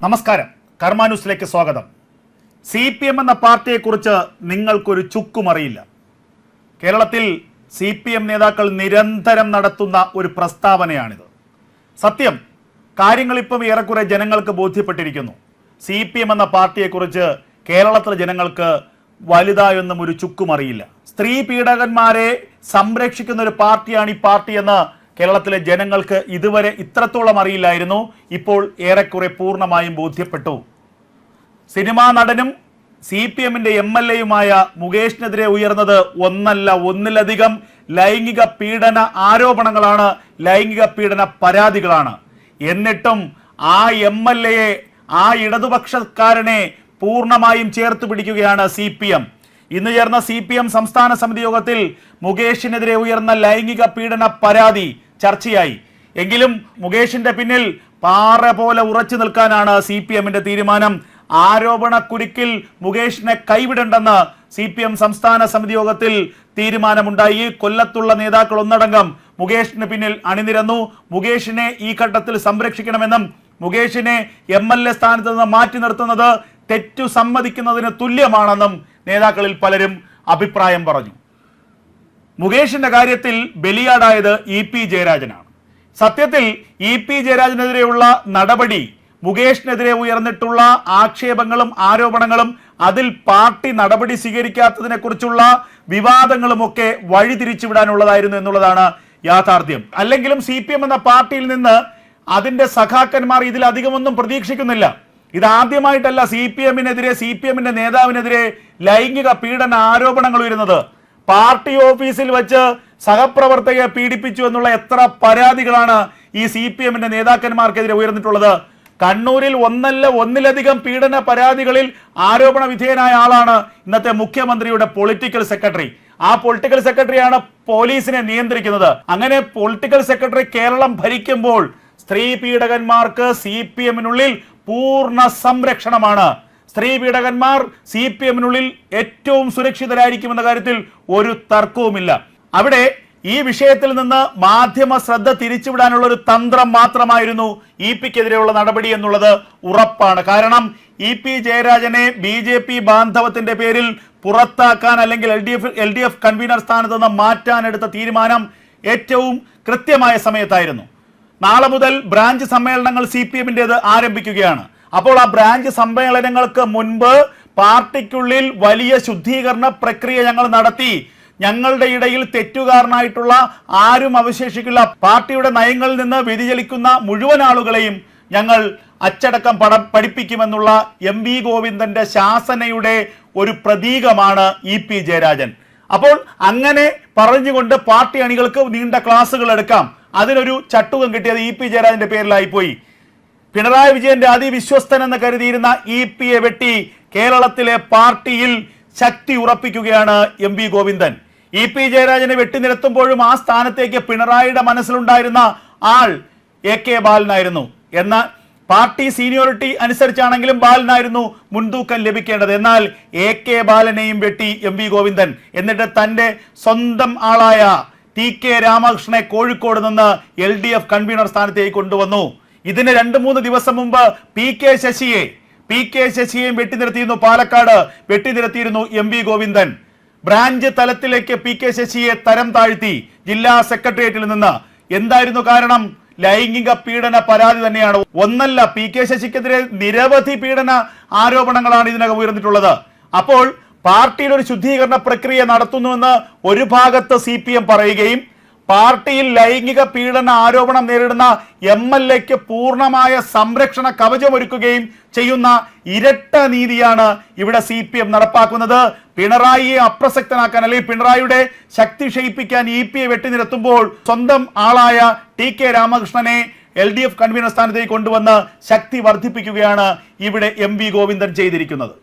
നമസ്കാരം. കർമാന്യൂസിലേക്ക് സ്വാഗതം. C P M എന്ന പാർട്ടിയെക്കുറിച്ച് നിങ്ങൾക്കൊരു ചുക്കുമറിയില്ല. കേരളത്തിൽ സി പി എം നേതാക്കൾ നിരന്തരം നടത്തുന്ന ഒരു പ്രസ്താവനയാണിത്. സത്യം കാര്യങ്ങൾ ഇപ്പം ഏറെക്കുറെ ജനങ്ങൾക്ക് ബോധ്യപ്പെട്ടിരിക്കുന്നു. സി പി എം എന്ന പാർട്ടിയെക്കുറിച്ച് കേരളത്തിലെ ജനങ്ങൾക്ക് വലുതായൊന്നും ഒരു ചുക്കുമറിയില്ല. സ്ത്രീ പീഡകന്മാരെ സംരക്ഷിക്കുന്ന ഒരു പാർട്ടിയാണ് ഈ പാർട്ടി എന്ന് കേരളത്തിലെ ജനങ്ങൾക്ക് ഇതുവരെ ഇത്രത്തോളം അറിയില്ലായിരുന്നു. ഇപ്പോൾ ഏറെക്കുറെ പൂർണമായും ബോധ്യപ്പെട്ടു. സിനിമാ നടനും സി പി എമ്മിന്റെ എം എൽ എയുമായ മുകേഷിനെതിരെ ഉയർന്നത് ഒന്നല്ല ഒന്നിലധികം ലൈംഗിക പീഡന ആരോപണങ്ങളാണ് ലൈംഗിക പീഡന പരാതികളാണ്. എന്നിട്ടും ആ എം എൽ എയെ ആ ഇടതുപക്ഷക്കാരനെ പൂർണമായും ചേർത്ത് പിടിക്കുകയാണ് സി പി എം ഇന്ന് ചേർന്ന സി പി എം സംസ്ഥാന സമിതി യോഗത്തിൽ മുകേഷിനെതിരെ ഉയർന്ന ലൈംഗിക പീഡന പരാതി ചർച്ചയായി. എങ്കിലും മുകേഷിന്റെ പിന്നിൽ പാറ പോലെ ഉറച്ചു നിൽക്കാനാണ് സി പി എമ്മിന്റെ തീരുമാനം. ആരോപണക്കുരുക്കിൽ മുകേഷിനെ കൈവിടണ്ടെന്ന് സി പി എം സംസ്ഥാന സമിതി യോഗത്തിൽ തീരുമാനമുണ്ടായി. കൊല്ലത്തുള്ള നേതാക്കൾ ഒന്നടങ്കം മുകേഷിന് പിന്നിൽ അണിനിരന്നു. മുകേഷിനെ ഈ ഘട്ടത്തിൽ സംരക്ഷിക്കണമെന്നും മുകേഷിനെ എം എൽ എ സ്ഥാനത്ത് നിന്ന് മാറ്റി നിർത്തുന്നത് തെറ്റു സമ്മതിക്കുന്നതിന് തുല്യമാണെന്നും നേതാക്കളിൽ പലരും അഭിപ്രായം പറഞ്ഞു. മുകേഷിന്റെ കാര്യത്തിൽ ബലിയാടായത് ഇ പി ജയരാജനാണ്. സത്യത്തിൽ ഇ പി ജയരാജനെതിരെയുള്ള നടപടി മുകേഷിനെതിരെ ഉയർന്നിട്ടുള്ള ആക്ഷേപങ്ങളും ആരോപണങ്ങളും അതിൽ പാർട്ടി നടപടി സ്വീകരിക്കാത്തതിനെ കുറിച്ചുള്ള വിവാദങ്ങളുമൊക്കെ വഴിതിരിച്ചുവിടാനുള്ളതായിരുന്നു എന്നുള്ളതാണ് യാഥാർത്ഥ്യം. അല്ലെങ്കിലും സി പി എം എന്ന പാർട്ടിയിൽ നിന്ന് അതിന്റെ സഖാക്കന്മാർ ഇതിലധികമൊന്നും പ്രതീക്ഷിക്കുന്നില്ല. ഇതാദ്യമായിട്ടല്ല സി പി എമ്മിനെതിരെ സി പി എമ്മിന്റെ നേതാവിനെതിരെ ലൈംഗിക പീഡന ആരോപണങ്ങൾ ഉയരുന്നത്. പാർട്ടി ഓഫീസിൽ വെച്ച് സഹപ്രവർത്തകയെ പീഡിപ്പിച്ചു എന്നുള്ള എത്ര പരാതികളാണ് ഈ സി പി എമ്മിന്റെ നേതാക്കന്മാർക്കെതിരെ ഉയർന്നിട്ടുള്ളത്. കണ്ണൂരിൽ ഒന്നല്ല ഒന്നിലധികം പീഡന പരാതികളിൽ ആരോപണ വിധേയനായ ആളാണ് ഇന്നത്തെ മുഖ്യമന്ത്രിയുടെ പൊളിറ്റിക്കൽ സെക്രട്ടറി. ആ പൊളിറ്റിക്കൽ സെക്രട്ടറിയാണ് പോലീസിനെ നിയന്ത്രിക്കുന്നത്. അങ്ങനെ പൊളിറ്റിക്കൽ സെക്രട്ടറി കേരളം ഭരിക്കുമ്പോൾ സ്ത്രീ പീഡകന്മാർക്ക് സി പി എമ്മിനുള്ളിൽ പൂർണ സംരക്ഷണമാണ്. സ്ത്രീ പീഡകന്മാർ സി പി എമ്മിനുള്ളിൽ ഏറ്റവും സുരക്ഷിതരായിരിക്കുമെന്ന കാര്യത്തിൽ ഒരു തർക്കവുമില്ല. അവിടെ ഈ വിഷയത്തിൽ നിന്ന് മാധ്യമ ശ്രദ്ധ തിരിച്ചുവിടാനുള്ള ഒരു തന്ത്രം മാത്രമായിരുന്നു ഇ പിക്കെതിരെയുള്ള നടപടി എന്നുള്ളത് ഉറപ്പാണ്. കാരണം ഇ പി ജയരാജനെ ബി ജെ പി ബാന്ധവത്തിന്റെ പേരിൽ പുറത്താക്കാൻ അല്ലെങ്കിൽ L D F L D F convener സ്ഥാനത്ത് നിന്ന് മാറ്റാനെടുത്ത തീരുമാനം ഏറ്റവും കൃത്യമായ സമയത്തായിരുന്നു. നാളെ മുതൽ ബ്രാഞ്ച് സമ്മേളനങ്ങൾ സി പി എമ്മിന്റെത് ആരംഭിക്കുകയാണ്. അപ്പോൾ ആ ബ്രാഞ്ച് സമ്മേളനങ്ങൾക്ക് മുൻപ് പാർട്ടിക്കുള്ളിൽ വലിയ ശുദ്ധീകരണ പ്രക്രിയ ഞങ്ങൾ നടത്തി. ഞങ്ങളുടെ ഇടയിൽ തെറ്റുകാരനായിട്ടുള്ള ആരും അവശേഷിക്കില്ല. പാർട്ടിയുടെ നയങ്ങളിൽ നിന്ന് വ്യതിചലിക്കുന്ന മുഴുവൻ ആളുകളെയും ഞങ്ങൾ അച്ചടക്കം പട പഠിപ്പിക്കുമെന്നുള്ള എം വി ഗോവിന്ദന്റെ ശാസനയുടെ ഒരു പ്രതീകമാണ് ഇ പി ജയരാജൻ. അപ്പോൾ അങ്ങനെ പറഞ്ഞുകൊണ്ട് പാർട്ടി അണികൾക്ക് നീണ്ട ക്ലാസ്സുകൾ എടുക്കാം. അതിനൊരു ചട്ടുകം കിട്ടിയത് ഇ പി ജയരാജന്റെ പേരിലായി പോയി പിണറായി വിജയന്റെ അതിവിശ്വസ്തൻ എന്ന് കരുതിയിരുന്ന ഇ പി എ വെട്ടി കേരളത്തിലെ പാർട്ടിയിൽ ശക്തി ഉറപ്പിക്കുകയാണ് M V Govindan. E P ജയരാജനെ വെട്ടിനിരത്തുമ്പോഴും ആ സ്ഥാനത്തേക്ക് പിണറായിയുടെ മനസ്സിലുണ്ടായിരുന്ന ആൾ എ കെ ബാലനായിരുന്നു. എന്നാൽ പാർട്ടി സീനിയോറിറ്റി അനുസരിച്ചാണെങ്കിലും ബാലനായിരുന്നു മുൻതൂക്കം ലഭിക്കേണ്ടത്. എന്നാൽ എ കെ ബാലനെയും വെട്ടി എം വി ഗോവിന്ദൻ. എന്നിട്ട് തന്റെ സ്വന്തം ആളായ ടി കെ രാമകൃഷ്ണനെ കോഴിക്കോട് നിന്ന് എൽ ഡി എഫ് കൺവീനർ സ്ഥാനത്തേക്ക് കൊണ്ടുവന്നു. ഇതിന് രണ്ട് മൂന്ന് ദിവസം മുമ്പ് പി കെ ശശിയെ പി കെ ശശിയെയും വെട്ടിനിരത്തിയിരുന്നു പാലക്കാട് വെട്ടിനിരത്തിയിരുന്നു എം വി ഗോവിന്ദൻ. ബ്രാഞ്ച് തലത്തിലേക്ക് പി കെ ശശിയെ തരം താഴ്ത്തി ജില്ലാ സെക്രട്ടേറിയറ്റിൽ നിന്ന്. എന്തായിരുന്നു കാരണം? ലൈംഗിക പീഡന പരാതി തന്നെയാണ്. ഒന്നല്ല പി കെ ശശിക്കെതിരെ നിരവധി പീഡന ആരോപണങ്ങളാണ് ഇതിനകം ഉയർന്നിട്ടുള്ളത്. അപ്പോൾ പാർട്ടിയുടെ ഒരു ശുദ്ധീകരണ പ്രക്രിയ നടത്തുന്നുവെന്ന് ഒരു ഭാഗത്ത് സി പി എം പറയുകയും പാർട്ടിയിൽ ലൈംഗിക പീഡന ആരോപണം നേരിടുന്ന എം എൽ എക്ക് പൂർണമായ സംരക്ഷണ കവചമൊരുക്കുകയും ചെയ്യുന്ന ഇരട്ട നീതിയാണ് ഇവിടെ സി പി എം നടപ്പാക്കുന്നത്. പിണറായിയെ അപ്രസക്തനാക്കാൻ അല്ലെങ്കിൽ പിണറായിയുടെ ശക്തി ക്ഷയിപ്പിക്കാൻ ഇ പി എ വെട്ടിനിരത്തുമ്പോൾ സ്വന്തം ആളായ ടി കെ രാമകൃഷ്ണനെ എൽ ഡി എഫ് കൺവീനർ സ്ഥാനത്തേക്ക് കൊണ്ടുവന്ന് ശക്തി വർദ്ധിപ്പിക്കുകയാണ് ഇവിടെ എം വി ഗോവിന്ദൻ ചെയ്തിരിക്കുന്നത്.